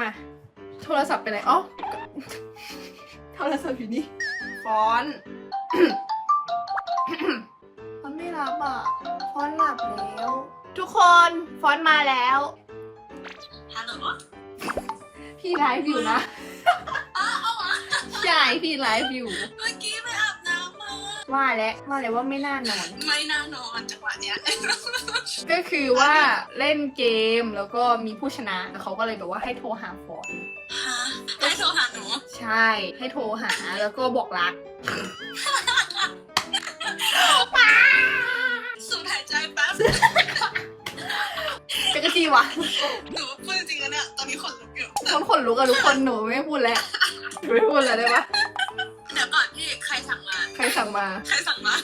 มา โทรศัพท์ไปไหนอ๋อโทรศัพท์อยู่นี่ฟอนต์ฟอนต์ไม่รับอะฟอนต์หลับแล้ว ทุกคนฟอนต์มาแล้วฮัลโหลพี่ไลฟ์อยู่นะใช่พี่ไลฟ์อยู่ เมื่อ ว่าแล้วว่าแล้วว่าไม่น่านอน ไม่น่านอนจังหวะเนี้ย ก็คือว่าเล่นเกมแล้วก็มีผู้ชนะแล้วเขาก็เลยแบบว่าให้โทรหาฟอนต์ฮะให้โทรหาหนูใช่ ให้โทรหาแล้วก็บอกรักสูดหายใจแป๊บจะกระจีวะหนูพูดจริงๆนะเนี่ยตอนนี้ขนลุกอยู่ คนขนลุกอะทุกคนหนูไม่พูดแล้ว ไม่พูดแล้วได้ปะเดี๋ยว ก่อนพี่ใครสั่งมา ใครสั่งมา ใครสั่งมา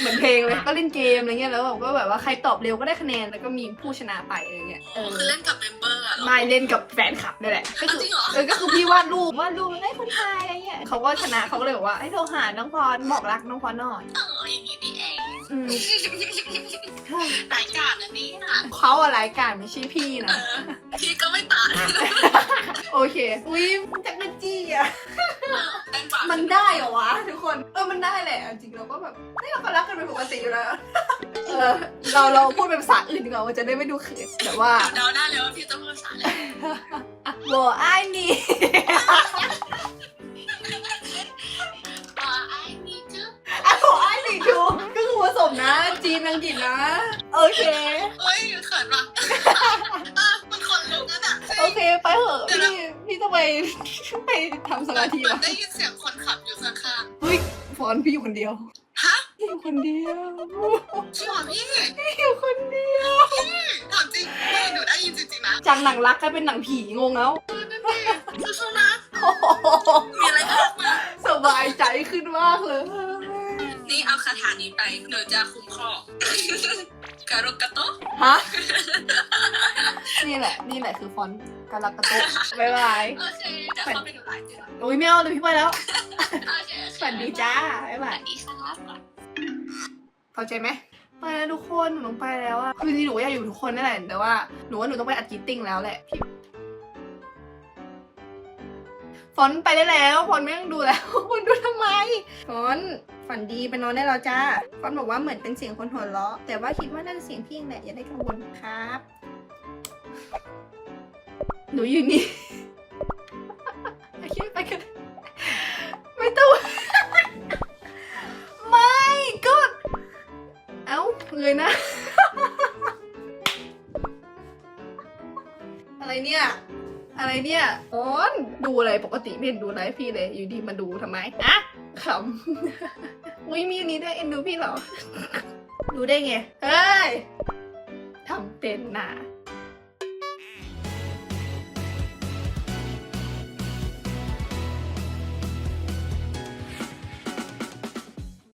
เหมือนเพลงเลยก็เล่นเกมอะไรเงี้ยแล้วแบบก็แบบว่าใครตอบเร็วก็ได้คะแนนแล้วก็มีผู้ชนะไปอะไรเงี้ยเออคือเล่นกับเมมเบอร์อะเหรอ ไม่เล่นกับแฟนคลับนี่แหละก็คือจริงเหรอ เออก็คือพี่วาดรูปวาดรูปได้คนไทยอะไรเงี้ยเขาก็ชนะเขาก็เลยบอกว่าให้โทรหาน้องพรบอกรักน้องพรหน่อยเอออย่างนี้นี่เองอืมรายการอันนี้อะเขาอะไรายการไม่ใช่พี่เอนะอพี่ก็ไม่ต่าง โอเค อุ้ยจักรจี้อะเต้นปากมันได้เหรอวะทุกคน เออ มันได้แหละ จริงเราก็แบบเฮ้ยเราก็รักกันเป็นปกติอยู่แล้ว เออ เราเราพูดเป็นภาษาอื่นดีกว่ามันจะได้ไม่ดูเขินแต่ว่าเดาได้เลยว่าพี่ต้องพูดภาษาอะไรโบไอ้ายนี่อ่าไอ้นี่จื้ออะโบไอ้ายนี่ชูก็คือผสมนะ จีนอังกฤษนะ โอเคเอ้ยเขินว่ะเออมันขนลุกนั่นอะ โอเค ไปเถอะพี่พี่ต้อง ไปไปทำสมาธิเหมือวะนได้ยินเสียงคนขับอยู่ข้างเฮ้ยฟอนพี่อยู่คนเดียวๆฮะพี่อยู่คนเดียวจริงเหรอพี่พี่อยู่คนเดียวถามจริงไม่หนูได้ยินจริงๆนะจากหนังรักกลายเป็นหนังผีงงแล้วสู้ๆนะโอ้โหมีอะไรพูดมาสบายใจขึ้นมากเลยนี่เอาคาถานี้ไปหนูจะคุ้มครองการกกะโตะฮะ นี่แหละ นี่แหละคือฟอนต์กาลักกะโตะบ๊ายบายโอเคเดี๋ยวเข้าไปดูไลฟ์ดีกว่าอุ้ยไม่เอาเลยพี่ไปแล้ว โอเคสวัสดีจ้าบ๊ายสบาวัยสดีครับเข้าใจไหมไปแล้วทุกคนหนูต้องไปแล้วอะคือจริงๆหนูก็อยากอยู่กับทุกคนนั่นแหละแต่ว่าหนูว่าหนูต้องไปอัดกิตติ้งแล้วแหละพี่ฟอนต์ไปได้แล้วฟอนต์ไม่ต้องดูแล้วฟอนต์ดูทำไมฟอนต์ฝันดีไปนอนได้แล้วจ้าฟอนต์บอกว่าเหมือนเป็นเสียงคนหัวเราะแต่ว่าคิดว่าน่าจะเสียงพี่เองแหละอย่าได้กังวลครับ หนูอยู่นี่โอเคไปกันไม่ต้อง ไม่ก็เอ้าเลยนะ อะไรเนี่ย อะไรเนี่ยโอนดูอะไรปกติไม่เห็นดูไลฟ์พี่เลย อยู่ดีมาดูทำไมอะขำอุ้ยมีอันนี้ด้วยเอ็นดูพี่เหรอ ดูได้ไง เฮ้ยทำเป็นน่ะ